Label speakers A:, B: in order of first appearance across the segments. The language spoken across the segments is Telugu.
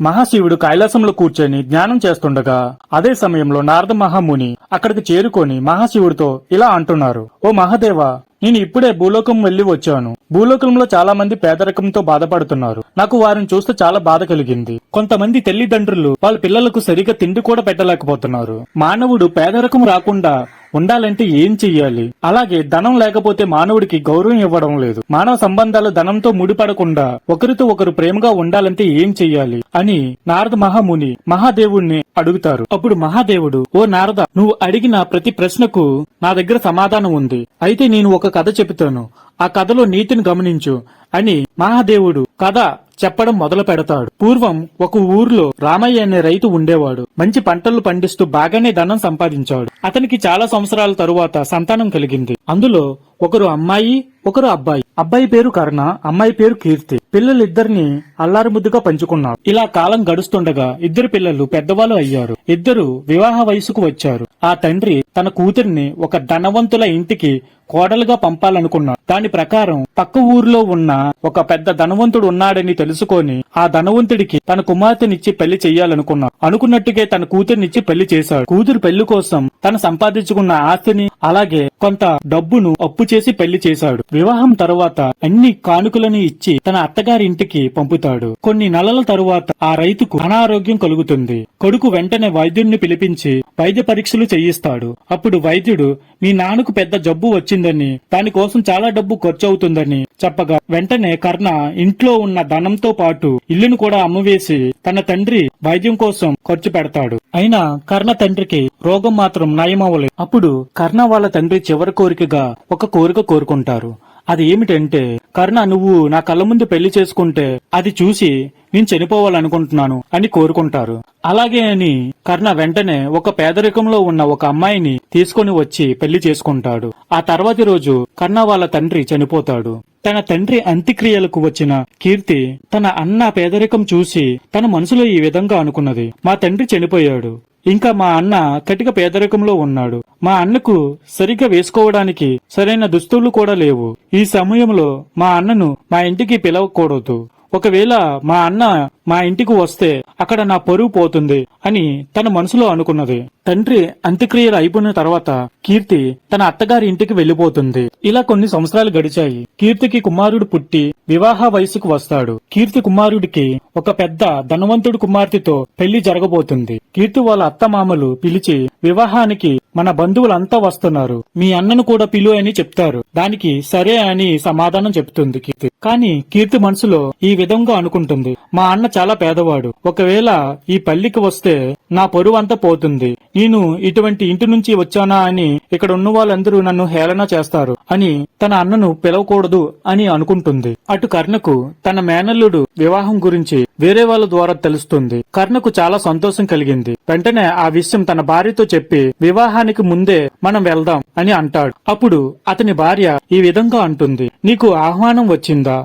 A: మహాశివుడు కైలాసంలో కూర్చొని జ్ఞానం చేస్తుండగా అదే సమయంలో నారద మహాముని అక్కడికి చేరుకొని మహాశివుడితో ఇలా అంటున్నారు ఓ మహాదేవ నేను ఇప్పుడే భూలోకం వెళ్ళి వచ్చాను. భూలోకంలో చాలా మంది పేదరికంతో బాధపడుతున్నారు. నాకు వారిని చూస్తే చాలా బాధ కలిగింది. కొంతమంది తల్లిదండ్రులు వాళ్ళ పిల్లలకు సరిగా తిండి కూడా పెట్టలేకపోతున్నారు. మానవుడు పేదరికం రాకుండా ఉండాలంటే ఏం చెయ్యాలి? అలాగే ధనం లేకపోతే మానవుడికి గౌరవం ఇవ్వడం లేదు. మానవ సంబంధాలు ధనంతో ముడిపడకుండా ఒకరితో ఒకరు ప్రేమగా ఉండాలంటే ఏం చెయ్యాలి? అని నారద మహాముని మహాదేవుణ్ణి అడుగుతారు. అప్పుడు మహాదేవుడు ఓ నారద నువ్వు అడిగిన ప్రతి ప్రశ్నకు నా దగ్గర సమాధానం ఉంది. అయితే నేను ఒక కథ చెబుతాను. ఆ కథలో నీతిని గమనించు అని మహాదేవుడు కథ చెప్పడం మొదలు పెడతాడు. పూర్వం ఒక ఊర్లో రామయ్య అనే రైతు ఉండేవాడు. మంచి పంటలు పండిస్తూ బాగానే ధనం సంపాదించాడు. అతనికి చాలా సంవత్సరాల తరువాత సంతానం కలిగింది. అందులో ఒకరు అమ్మాయి ఒకరు అబ్బాయి. అబ్బాయి పేరు కర్ణ అమ్మాయి పేరు కీర్తి. పిల్లలిద్దరిని అల్లారు ముద్దుగా పంచుకున్నారు. ఇలా కాలం గడుస్తుండగా ఇద్దరు పిల్లలు పెద్దవాళ్ళు అయ్యారు. ఇద్దరు వివాహ వయసుకు వచ్చారు. ఆ తండ్రి తన కూతురిని ఒక ధనవంతుల ఇంటికి కోడలుగా పంపాలనుకున్నాడు. దాని ప్రకారం పక్క ఊర్లో ఉన్న ఒక పెద్ద ధనవంతుడు ఉన్నాడని తెలుసుకొని ఆ ధనవంతుడికి తన కుమార్తెనిచ్చి పెళ్ళి చెయ్యాలనుకున్నాడు. అనుకున్నట్టుగా తన కూతురినిచ్చి పెళ్ళి చేశాడు. కూతురు పెళ్ళి కోసం తను సంపాదించుకున్న ఆస్తిని అలాగే కొంత డబ్బును అప్పు చేసి పెళ్ళి చేశాడు. వివాహం తరువాత అన్ని కానుకలను ఇచ్చి తన అత్తగారి ఇంటికి పంపుతాడు. కొన్ని నెలల తరువాత ఆ రైతుకు అనారోగ్యం కలుగుతుంది. కొడుకు వెంటనే వైద్యుడిని పిలిపించి వైద్య పరీక్షలు చేయిస్తాడు. అప్పుడు వైద్యుడు మీ నాన్నకు పెద్ద జబ్బు వచ్చిందని దానికోసం చాలా డబ్బు ఖర్చు అవుతుందని చెప్పగా వెంటనే కర్ణ ఇంట్లో ఉన్న ధనంతో పాటు ఇల్లును కూడా అమ్మవేసి తన తండ్రి వైద్యం కోసం ఖర్చు పెడతాడు. అయినా కర్ణ తండ్రికి రోగం మాత్రం నయమవ్వలేదు. అప్పుడు కర్ణ వాళ్ళ తండ్రి చివరి కోరికగా ఒక కోరిక కోరుకుంటారు. అది ఏమిటంటే కర్ణ నువ్వు నా కళ్ళ ముందు పెళ్ళి చేసుకుంటే అది చూసి నేను చనిపోవాలనుకుంటున్నాను అని కోరుకుంటారు. అలాగే అని కర్ణ వెంటనే ఒక పేదరికంలో ఉన్న ఒక అమ్మాయిని తీసుకొని వచ్చి పెళ్ళి చేసుకుంటాడు. ఆ తర్వాతి రోజు కర్ణ వాళ్ళ తండ్రి చనిపోతాడు. తన తండ్రి అంత్యక్రియలకు వచ్చిన కీర్తి తన అన్న పేదరికం చూసి తన మనసులో ఈ విధంగా అనుకున్నది. మా తండ్రి చనిపోయాడు. ఇంకా మా అన్న కటిక పేదరికంలో ఉన్నాడు. మా అన్నకు సరిగ్గా వేసుకోవడానికి సరైన దుస్తులు కూడా లేవు. ఈ సమయంలో మా అన్నను మా ఇంటికి పిలవకూడదు. ఒకవేళ మా అన్న మా ఇంటికి వస్తే అక్కడ నా పరువు పోతుంది అని తన మనసులో అనుకున్నది. తండ్రి అంత్యక్రియలు అయిపోయిన తర్వాత కీర్తి తన అత్తగారి ఇంటికి వెళ్ళిపోతుంది ఇలా కొన్ని సంవత్సరాలు గడిచాయి. కీర్తికి కుమారుడు పుట్టి వివాహ వయసుకు వస్తాడు. కీర్తి కుమారుడికి ఒక పెద్ద ధనవంతుడు కుమార్తెతో పెళ్ళి జరగబోతుంది. కీర్తి వాళ్ళ అత్తమామలు పిలిచి వివాహానికి మన బంధువులంతా వస్తున్నారు. మీ అన్నను కూడా పిలు అని చెప్తారు. దానికి సరే అని సమాధానం చెప్తుంది కీర్తి. కానీ కీర్తి మనసులో ఈ విధంగా అనుకుంటుంది. మా అన్న చాలా పేదవాడు. ఒకవేళ ఈ పల్లికి వస్తే నా పొరువంతా పోతుంది. నేను ఇటువంటి ఇంటి నుంచి వచ్చానా అని ఇక్కడ ఉన్న వాళ్ళందరూ నన్ను హేళన చేస్తారు అని తన అన్నను పిలవకూడదు అని అనుకుంటుంది. అటు కర్ణకు తన మేనల్లుడు వివాహం గురించి వేరే వాళ్ళ ద్వారా తెలుస్తుంది. కర్ణకు చాలా సంతోషం కలిగింది. వెంటనే ఆ విషయం తన భార్యతో చెప్పి వివాహానికి ముందే మనం వెళ్దాం అని అంటాడు. అప్పుడు అతని భార్య ఈ విధంగా అంటుంది. నీకు ఆహ్వానం వచ్చిందా?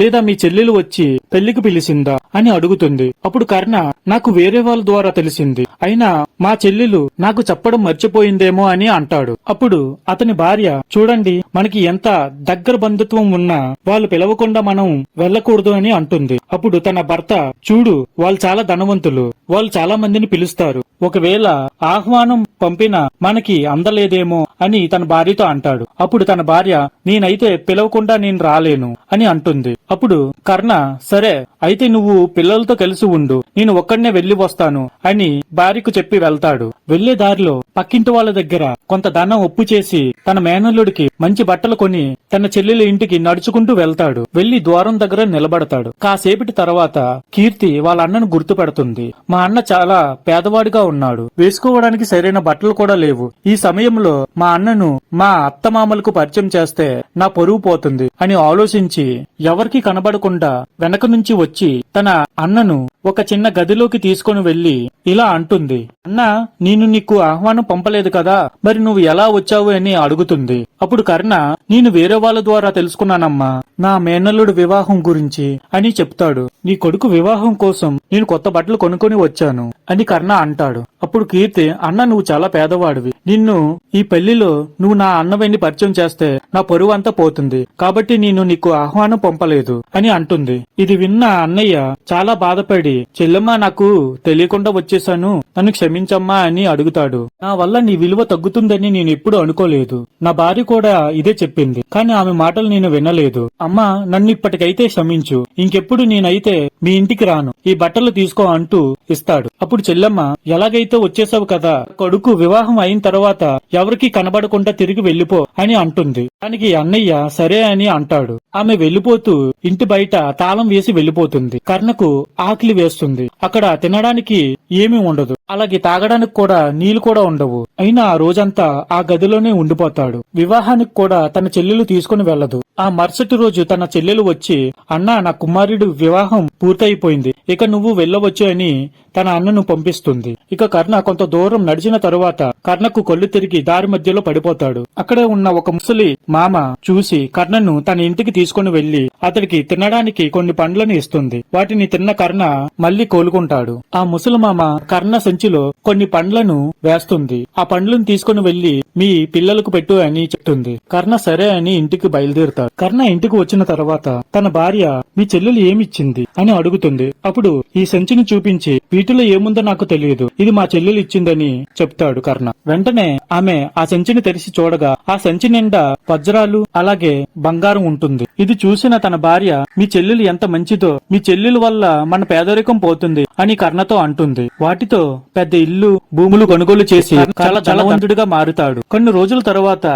A: లేదా మీ చెల్లెలు వచ్చి పెళ్ళికి పిలిచిందా అని అడుగుతుంది. అప్పుడు కర్ణ నాకు వేరే వాళ్ళ ద్వారా తెలిసింది. అయినా మా చెల్లెలు నాకు చెప్పడం మర్చిపోయిందేమో అని అంటాడు. అప్పుడు అతని భార్య చూడండి మనకి ఎంత దగ్గర బంధుత్వం ఉన్నా వాళ్ళు పిలవకుండా మనం వెళ్ళకూడదు అని అంటుంది. అప్పుడు తన భర్త చూడు వాళ్ళు చాలా ధనవంతులు. వాళ్ళు చాలా మందిని పిలుస్తారు. ఒకవేళ ఆహ్వానం పంపిన మనకి అందలేదేమో అని తన భార్యతో అంటాడు. అప్పుడు తన భార్య నేనైతే పిలవకుండా నేను రాలేను అని అంటుంది. అప్పుడు కర్ణ సరే అయితే నువ్వు పిల్లలతో కలిసి ఉండు. నేను ఒక్కడనే వెళ్ళి వస్తాను అని భార్యకు చెప్పి వెళ్తాడు. వెళ్ళే దారిలో పక్కింటి వాళ్ళ దగ్గర కొంత ధనం ఒప్పు చేసి తన మేనల్లుడికి మంచి బట్టలు కొని తన చెల్లెల ఇంటికి నడుచుకుంటూ వెళ్తాడు. వెళ్ళి ద్వారం దగ్గర నిలబడతాడు. కాసేపటి తర్వాత కీర్తి వాళ్ళ అన్నను గుర్తుపెడుతుంది. మా అన్న చాలా పేదవాడిగా ఉన్నాడు. వేసుకోవడానికి సరైన బట్టలు కూడా లేవు. ఈ సమయంలో మా అన్నను మా అత్తమామలకు పరిచయం చేస్తే నా పొరువు పోతుంది అని ఆలోచించి ఎవరికి కనబడకుండా వెనక నుంచి వచ్చి తన అన్నను ఒక చిన్న గదిలోకి తీసుకొని వెళ్ళి ఇలా అంటుంది. అన్న నేను నీకు ఆహ్వానం పంపలేదు కదా. మరి నువ్వు ఎలా వచ్చావు అని అడుగుతుంది. అప్పుడు కర్ణ నేను వేరే వాళ్ళ ద్వారా తెలుసుకున్నానమ్మా. నా మేనల్లుడు వివాహం గురించి అని చెప్తాడు. నీ కొడుకు వివాహం కోసం నేను కొత్త బట్టలు కొనుక్కొని వచ్చాను అని కర్ణ అంటాడు. అప్పుడు కీర్తి అన్న నువ్వు చాలా పేదవాడివి. నిన్ను ఈ పెళ్ళిలో నువ్వు నా అన్నవైని పరిచయం చేస్తే నా పరువు అంతా పోతుంది. కాబట్టి నేను నీకు ఆహ్వానం పంపలేదు అని అంటుంది. ఇది విన్న అన్నయ్య చాలా బాధపడి చెల్లెమ్మ నాకు తెలియకుండా వచ్చేసాను నన్ను క్షమించమ్మా అని అడుగుతాడు. నా వల్ల నీ విలువ తగ్గుతుందని నేను ఎప్పుడు అనుకోలేదు. నా భార్య కూడా ఇదే చెప్పింది. కానీ ఆమె మాటలు నేను వినలేదు. అమ్మా నన్ను ఇప్పటికైతే క్షమించు. ఇంకెప్పుడు నేనైతే మీ ఇంటికి రాను ఈ బట్టలు తీసుకో అంటూ ఇస్తాడు. అప్పుడు చెల్లెమ్మ ఎలాగైతే వచ్చేసావు కదా కొడుకు వివాహం అయిన తర్వాత ఎవరికి కనబడకుండా తిరిగి వెళ్ళిపో అని అంటుంది. దానికి అన్నయ్య సరే అని అంటాడు. ఆమె వెళ్ళిపోతూ ఇంటి బయట తాళం వేసి వెళ్ళిపోతుంది కర్ణకు ఆకలి వేస్తుంది. అక్కడ తినడానికి ఏమీ ఉండదు. అలాగే తాగడానికి కూడా నీళ్ళు కూడా ఉండవు. అయినా ఆ రోజంతా ఆ గదిలోనే ఉండిపోతాడు. వివాహానికి కూడా తన చెల్లెలు తీసుకుని వెళ్ళదు ఆ మరుసటి రోజు తన చెల్లెలు వచ్చి అన్నా నా కుమారుడు వివాహం పూర్తయిపోయింది. ఇక నువ్వు వెళ్ళవచ్చు అని తన అన్నను పంపిస్తుంది. ఇక కర్ణ కొంత దూరం నడిచిన తరువాత కర్ణకు కళ్ళు తిరిగి దారి మధ్యలో పడిపోతాడు. అక్కడే ఉన్న ఒక ముసలి మామ చూసి కర్ణను తన ఇంటికి తీసుకుని వెళ్ళి అతడికి తినడానికి కొన్ని పండ్లను ఇస్తుంది. వాటిని తిన్న కర్ణ మళ్ళీ కోలుకుంటాడు. ఆ ముసలిమామ కర్ణ సంచిలో కొన్ని పండ్లను వేస్తుంది. ఆ పండ్లను తీసుకుని వెళ్ళి మీ పిల్లలకు పెట్టు అని చెప్తుంది. కర్ణ సరే అని ఇంటికి బయలుదేరుతాడు. కర్ణ ఇంటికి వచ్చిన తర్వాత తన భార్య మీ చెల్లెలు ఏమిచ్చింది? అని అడుగుతుంది. అప్పుడు ఈ సంచిని చూపించి వీటిలో ఏముందో నాకు తెలియదు. ఇది మా చెల్లెలు ఇచ్చిందని చెప్తాడు కర్ణ. వెంటనే ఆమె ఆ సంచిని తెరిచి చూడగా ఆ సంచి నిండా వజ్రాలు అలాగే బంగారం ఉంటుంది. ఇది చూసిన తన భార్య మీ చెల్లెలు ఎంత మంచిదో మీ చెల్లెలు వల్ల మన పేదరికం పోతుంది అని కర్ణతో అంటుంది. వాటితో పెద్ద ఇల్లు భూములు కొనుగోలు చేసి చాలా ధనవంతుడిగా మారుతాడు. కొన్ని రోజుల తరువాత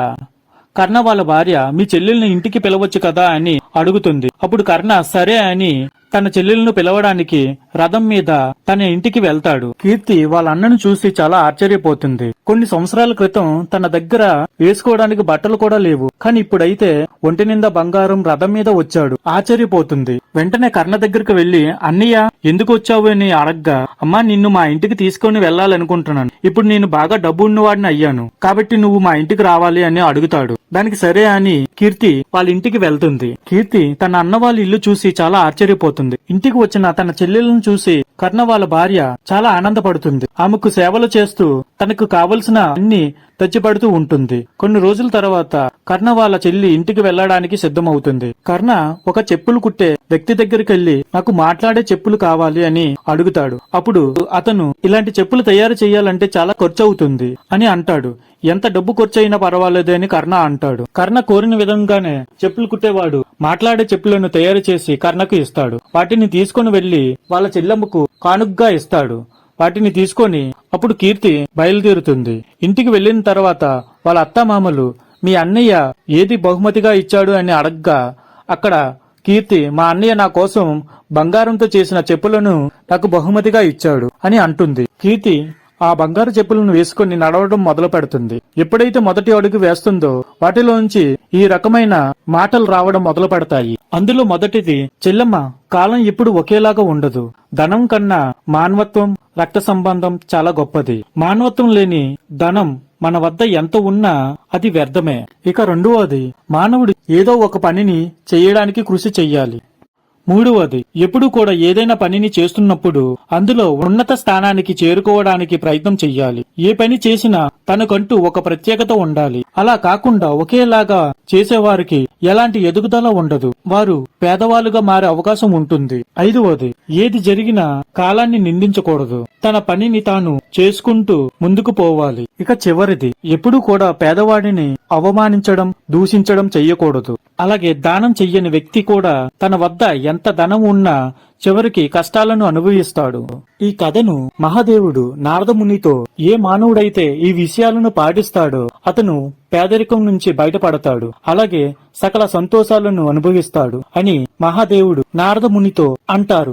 A: కర్ణ వాళ్ళ భార్య మీ చెల్లెల్ని ఇంటికి పిలవచ్చు కదా అని అడుగుతుంది. అప్పుడు కర్ణ సరే అని తన చెల్లెలను పిలవడానికి రథం మీద తన ఇంటికి వెళ్తాడు. కీర్తి వాళ్ళ అన్నను చూసి చాలా ఆశ్చర్యపోతుంది. కొన్ని సంవత్సరాల క్రితం తన దగ్గర వేసుకోవడానికి బట్టలు కూడా లేవు. కానీ ఇప్పుడైతే ఒంటి నిండా బంగారం రథం మీద వచ్చాడు. ఆశ్చర్యపోతుంది. వెంటనే కర్ణ దగ్గరికి వెళ్ళి అన్నయ్య ఎందుకు వచ్చావు? అని అడగ్గా అమ్మా నిన్ను మా ఇంటికి తీసుకొని వెళ్ళాలనుకుంటున్నాను. ఇప్పుడు నేను బాగా డబ్బు ఉన్నవాడిని అయ్యాను. కాబట్టి నువ్వు మా ఇంటికి రావాలి అని అడుగుతాడు. దానికి సరే అని కీర్తి వాళ్ళ ఇంటికి వెళ్తుంది. కీర్తి తన అన్న వాళ్ళ ఇల్లు చూసి చాలా ఆశ్చర్యపోతుంది. ఇంటికి వచ్చిన తన చెల్లెలను చూసి కర్ణ వాళ్ళ భార్య చాలా ఆనందపడుతుంది. ఆమెకు సేవలు చేస్తూ తనకు కావలసిన అన్ని తెచ్చిపడుతూ ఉంటుంది. కొన్ని రోజుల తర్వాత కర్ణ వాళ్ళ చెల్లి ఇంటికి వెళ్ళడానికి సిద్ధమవుతుంది. కర్ణ ఒక చెప్పులు కుట్టే వ్యక్తి దగ్గరికి వెళ్ళి నాకు మాట్లాడే చెప్పులు కావాలి అని అడుగుతాడు. అప్పుడు అతను ఇలాంటి చెప్పులు తయారు చేయాలంటే చాలా ఖర్చు అవుతుంది అని అంటాడు. ఎంత డబ్బు ఖర్చయినా పర్వాలేదు అని కర్ణ అంటాడు. కర్ణ కోరిన విధంగానే చెప్పులు కుట్టేవాడు మాట్లాడే చెప్పులను తయారు చేసి కర్ణకు ఇస్తాడు. వాటిని తీసుకుని వెళ్ళి వాళ్ళ చెల్లెమ్మకు కానుగ్గా ఇస్తాడు. వాటిని తీసుకొని అప్పుడు కీర్తి బయలుదేరుతుంది. ఇంటికి వెళ్ళిన తర్వాత వాళ్ళ అత్తమామలు మీ అన్నయ్య ఏది బహుమతిగా ఇచ్చాడు? అని అడగ్గా అక్కడ కీర్తి మా అన్నయ్య నా కోసం బంగారంతో చేసిన చెప్పులను నాకు బహుమతిగా ఇచ్చాడు అని అంటుంది. కీర్తి ఆ బంగారు చెప్పులను వేసుకుని నడవడం మొదలు పెడుతుంది. ఎప్పుడైతే మొదటి అడుగు వేస్తుందో వాటిలోంచి ఈ రకమైన మాటలు రావడం మొదలు పెడతాయి. అందులో మొదటిది చెల్లమ్మ కాలం ఎప్పుడు ఒకేలాగా ఉండదు. ధనం కన్నా మానవత్వం రక్త సంబంధం చాలా గొప్పది. మానవత్వం లేని ధనం మన వద్ద ఎంత ఉన్నా అది వ్యర్థమే. ఇక రెండవది మానవుడు ఏదో ఒక పనిని చేయడానికి కృషి చెయ్యాలి. మూడవది ఎప్పుడు కూడా ఏదైనా పనిని చేస్తున్నప్పుడు అందులో ఉన్నత స్థానానికి చేరుకోవడానికి ప్రయత్నం చెయ్యాలి. ఏ పని చేసినా తనకంటూ ఒక ప్రత్యేకత ఉండాలి. అలా కాకుండా ఒకేలాగా చేసేవారికి ఎలాంటి ఎదుగుదల ఉండదు. వారు పేదవాళ్ళుగా మారే అవకాశం ఉంటుంది. ఐదవది ఏది జరిగినా కాలాన్ని నిందించకూడదు. తన పనిని తాను చేసుకుంటూ ముందుకు పోవాలి. ఇక చివరిది ఎప్పుడూ కూడా పేదవాడిని అవమానించడం దూషించడం చెయ్యకూడదు. అలాగే దానం చెయ్యని వ్యక్తి కూడా తన వద్ద ఎంత ఎంత ధనం ఉన్నా చివరికి కష్టాలను అనుభవిస్తాడు. ఈ కథను మహాదేవుడు నారదమునితో ఏ మానవుడైతే ఈ విషయాలను పాటిస్తాడో అతను పేదరికం నుంచి బయటపడతాడు. అలాగే సకల సంతోషాలను అనుభవిస్తాడు అని మహాదేవుడు నారదమునితో అంటారు.